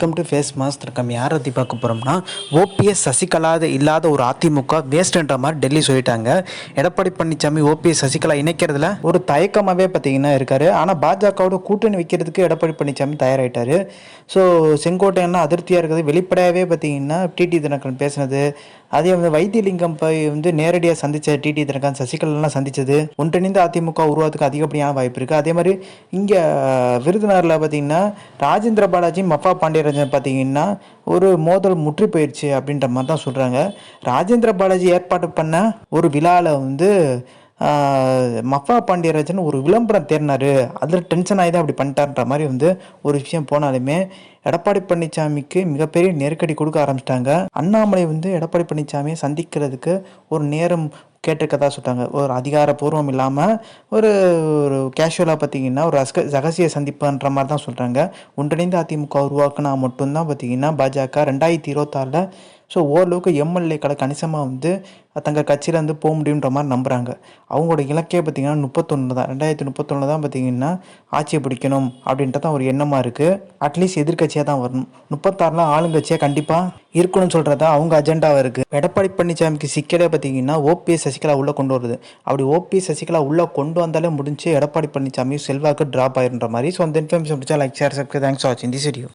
Welcome to face master come யாரை பற்றி பார்க்க போகிறோம்னா ஓபிஎஸ் சசிகலா இல்லாத ஒரு அதிமுக வேஸ்ட்ன்ற மாதிரி டெல்லி சொல்லிட்டாங்க. எடப்பாடி பழனிசாமி ஓபிஎஸ் சசிகலா இணைக்கிறதுல ஒரு தயக்கமாகவே பார்த்தீங்கன்னா இருக்காரு. ஆனால் பாஜகவோட கூட்டணி வைக்கிறதுக்கு எடப்பாடி பழனிசாமி தயாராகிட்டார் ஸோ செங்கோட்டையெல்லாம் அதிருப்தியாக இருக்கிறது வெளிப்படையாகவே பார்த்தீங்கன்னா டிடி தினகரன் பேசினது. அதே வந்து வைத்தியலிங்கம் போய் வந்து நேரடியாக சந்திச்ச டிடி தினகரன் சசிகலாலாம் சந்தித்தது ஒன்றிணைந்த அதிமுக உருவாத்துக்கு அதிகப்படியான வாய்ப்பு இருக்குது அதே மாதிரி இங்கே விருதுநகரில் பார்த்தீங்கன்னா ராஜேந்திர பாலாஜி மஃபா பாண்டியராஜன் பார்த்தீங்கன்னா ஒரு மோதல் முற்றி போயிடுச்சு அப்படின்ற மாதிரி தான் சொல்கிறாங்க ராஜேந்திர பாலாஜி ஏற்பாடு பண்ண ஒரு விழாவில் வந்து மஃபா பாண்டியராஜன் ஒரு விளம்பரம் தேடினாரு. அதில் டென்ஷன் ஆகி தான் அப்படி பண்ணிட்டார்ன்ற மாதிரி வந்து ஒரு விஷயம் போனாலுமே எடப்பாடி பழனிசாமிக்கு மிகப்பெரிய நெருக்கடி கொடுக்க ஆரம்பிச்சிட்டாங்க. அண்ணாமலை வந்து எடப்பாடி பழனிசாமியை சந்திக்கிறதுக்கு ஒரு நேரம் கேட்டிருக்கதா சொல்கிறாங்க ஒரு அதிகாரப்பூர்வம் இல்லாமல் ஒரு ஒரு கேஷுவலாக பார்த்தீங்கன்னா ஒரு அஸ்க ரகசிய சந்திப்புன்ற மாதிரி தான் சொல்கிறாங்க ஒன்றிணைந்த அதிமுக உருவாக்குனா மட்டும்தான் பார்த்தீங்கன்னா பாஜக ரெண்டாயிரத்தி இருபத்தாறில் ஸோ ஓரளவுக்கு எம்எல்ஏக்களை கணிசமாக வந்து தங்கள் கட்சியில் வந்து போக முடியுன்ற மாதிரி நம்புகிறாங்க அவங்களோட இலக்கே பார்த்தீங்கன்னா முப்பத்தொன்று தான். ரெண்டாயிரத்தி முப்பத்தொன்று தான் பார்த்தீங்கன்னா ஆட்சியை பிடிக்கணும் அப்படின்றது தான் ஒரு எண்ணமாக இருக்குது அட்லீஸ்ட் எதிர்க்கட்சியாக தான் வரணும். முப்பத்தாறில் ஆளுங்கட்சியாக கண்டிப்பாக இருக்கணும்னு சொல்கிறது தான் அவங்க அஜெண்டாவாக இருக்குது எடப்பாடி பழனிசாமிக்கு சிக்கலே பார்த்தீங்கன்னா ஓபிஎஸ் சசிகலா உள்ளே கொண்டு வருது. அப்படி ஓபிஎஸ் சசிகலா உள்ளே கொண்டு வந்தாலே முடிஞ்சு எடப்பாடி பழனிசாமி செல்வாக்கு ட்ராப் ஆயிருன்ற மாதிரி. ஸோ அந்த இன்ஃபர்மேஷன் பிடிச்சா லைக் ஷேர் சப்ஸ்கிரைப் தேங்க்ஸ் வாட்சிங் திஸ் வீடியோ